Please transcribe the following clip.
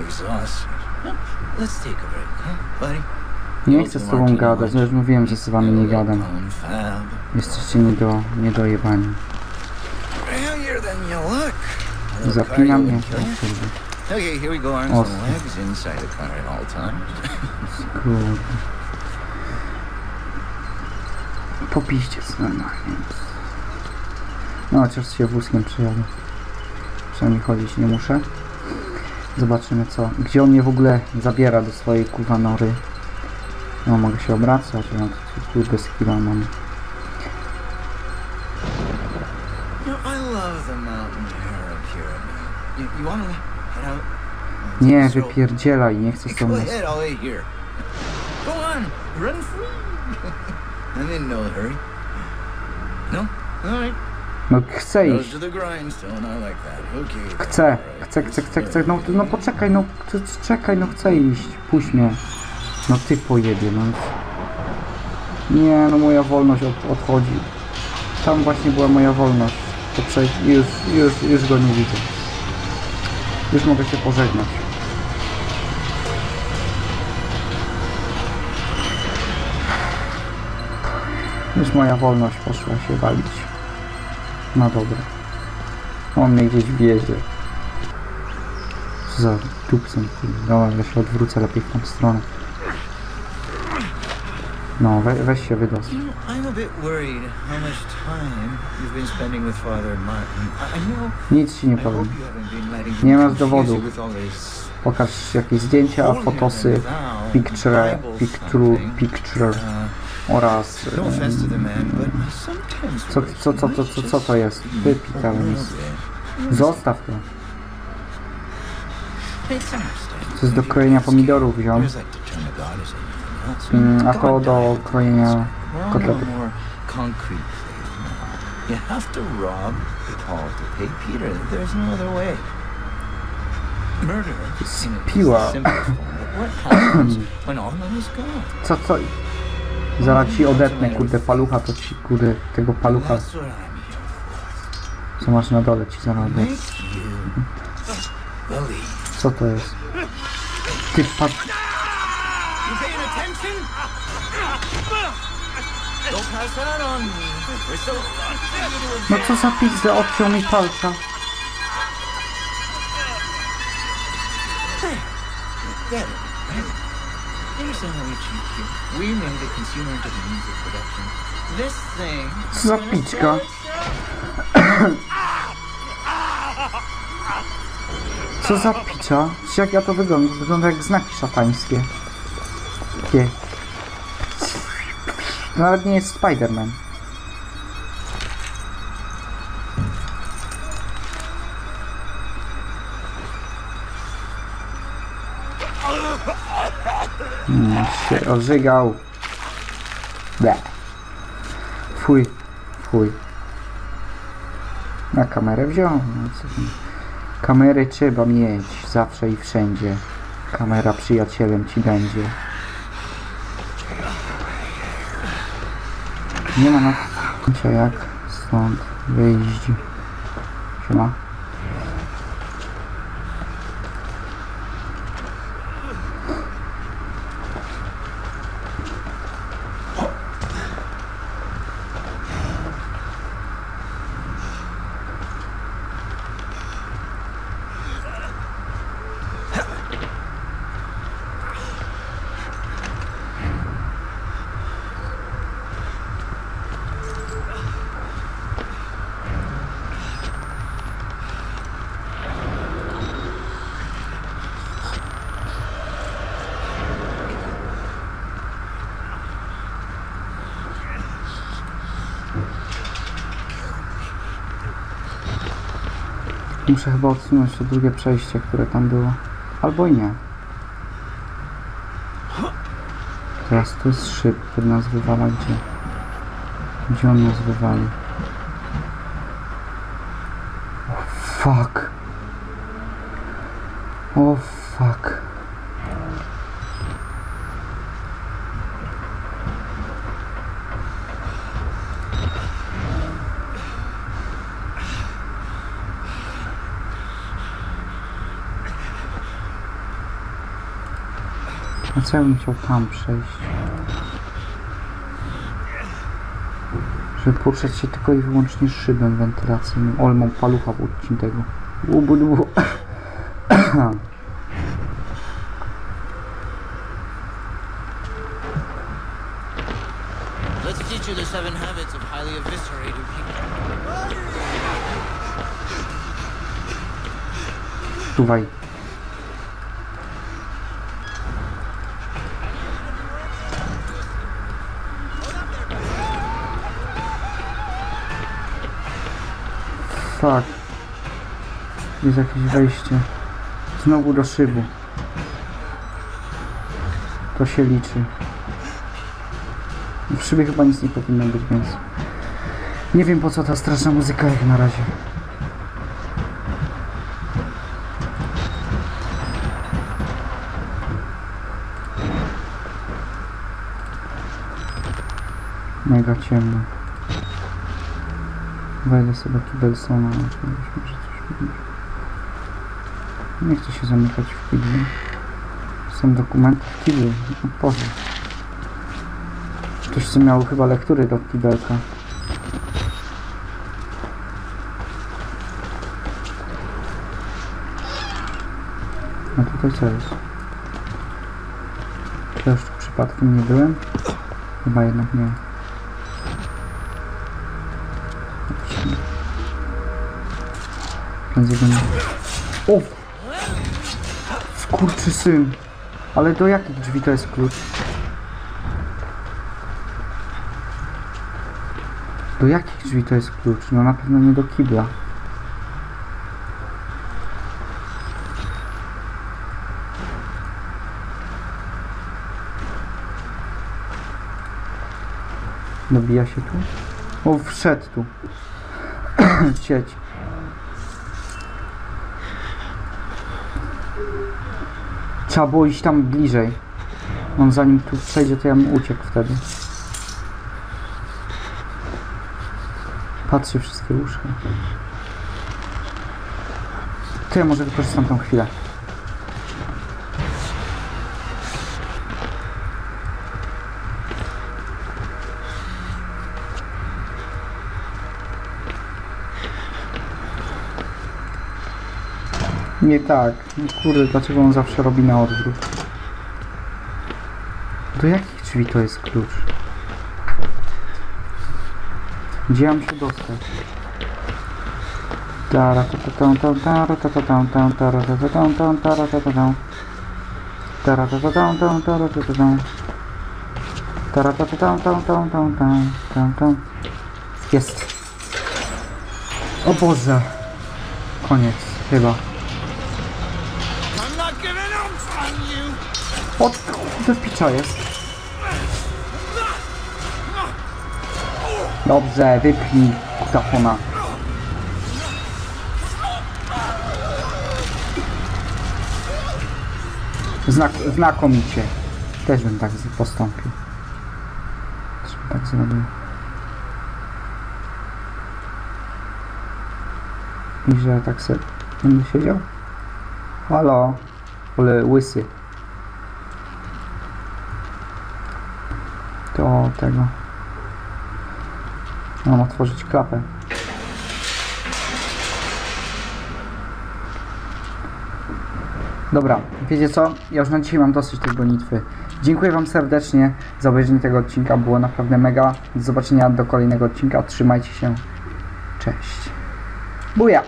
exhausted. No, let's take a break, huh, buddy? Nie chcę z tobą gadać, ja już mówiłem, że z wami nie gadam. Jesteście you look. A little Zapina mnie. Okay, here we go. Arms and legs inside the car at all times. Kurde. Popiście sobie normalnie. No chociaż się wózkiem przyjadę. Przynajmniej chodzić nie muszę. Zobaczymy co. Gdzie on mnie w ogóle zabiera do swojej kurwa nory. No mogę się obracać, ja tu kurde skilla mam. To? Nie, wypierdzielaj, nie chcę z tobą. Go on, run free. I'm in no hurry. No? Alright. No chcę iść. Chcę, chcę, chcę, chcę, chcę. No, no poczekaj, no czekaj, no chcę iść. Puść mnie. No ty pojebie, no. Nie, no moja wolność od, odchodzi. Tam właśnie była moja wolność. To przejść już, już, już go nie widzę. Już mogę się pożegnać. Już moja wolność poszła się walić. No dobra. On mnie gdzieś wjedzie. Co za dupcem. Dobra, ja się odwrócę lepiej w tą stronę. No, we, weź się wydos. You know, I'm a bit worried how much time you've been spending with Father Martin. I, I know. Nic ci nie powiem. Nie masz dowodu. Pokaż jakieś zdjęcia, fotosy, picture, picture, picture Uh, oraz... Co, co, co, co, co, co to jest? jest. bit. Zostaw to. To jest do krojenia pomidorów, else. Mm, a to do krojenia kotletów. You have to rob Paul to pay Peter. There's no other way. Murder in form. What happens when all gone? Zaraz ci odetnę, kurde, palucha, to ci, kurde, tego palucha, co masz na dole, ci zaraz. Co to jest? Ty patrz, no co za pizdę, odciął mi palca. Get Co za piczka. Co za? Wiesz, Jak ja to wygląda? Wygląda jak znaki szatańskie. Takie. To nawet nie jest Spider-Man. Mm, się ożygał. Ble. Fuj, fuj. Na kamerę wziął. No. Kamery trzeba mieć zawsze i wszędzie. Kamera przyjacielem ci będzie. Nie ma na jak stąd wyjść. Siema. Muszę chyba odsunąć to drugie przejście, które tam było. Albo nie. Teraz tu jest szyb, który nas wywala gdzie? Gdzie on nas wywali? O fuck. O fuck. A co ja bym chciał tam przejść? Żeby poruszać się tylko i wyłącznie szybem wentylacyjnym. Ole, mam palucha odciętego. Ubu, ubu. Let's teach you the seven habits of highly eviscerated people. Czuwaj. Fuck. Jest jakieś wejście. Znowu do szybu. To się liczy. W szybie chyba nic nie powinno być, więc... Nie wiem po co ta straszna muzyka jak na razie. Mega ciemno. Wejdę sobie Kibelsona. może coś będzie. Nie chcę się zamykać w kiblu. Są dokumenty w kiblu. No Boże. Ktoś co miał chyba lektury do kibelka. A tutaj co jest? Ja już przypadkiem nie byłem? Chyba jednak nie. Go nie... O! Skurczy syn! Ale do jakich drzwi to jest klucz? Do jakich drzwi to jest klucz? No na pewno nie do kibla. Dobija się tu? O, wszedł tu. Cieć. Trzeba było iść tam bliżej. On zanim tu przejdzie, to ja bym uciekł wtedy. Patrzy wszystkie łóżka. To ja może wykorzystam tą chwilę. Nie tak. No Kurde, dlaczego on zawsze robi na odwrót? Do jakich drzwi to jest klucz? Gdzie mam się dostać? Jest. O Boże. Koniec, chyba. Kurde, picza jest. Dobrze, wypnij kutafona. Znak, znakomicie. Też bym tak postąpił. Też bym tak zrobił. I że tak sobie będę siedział? Halo? Ale łysy. Do tego. Mam otworzyć klapę. Dobra, wiecie co? Ja już na dzisiaj mam dosyć tej gonitwy. Dziękuję Wam serdecznie za obejrzenie tego odcinka. Było naprawdę mega. Do zobaczenia do kolejnego odcinka. Trzymajcie się. Cześć. Buja!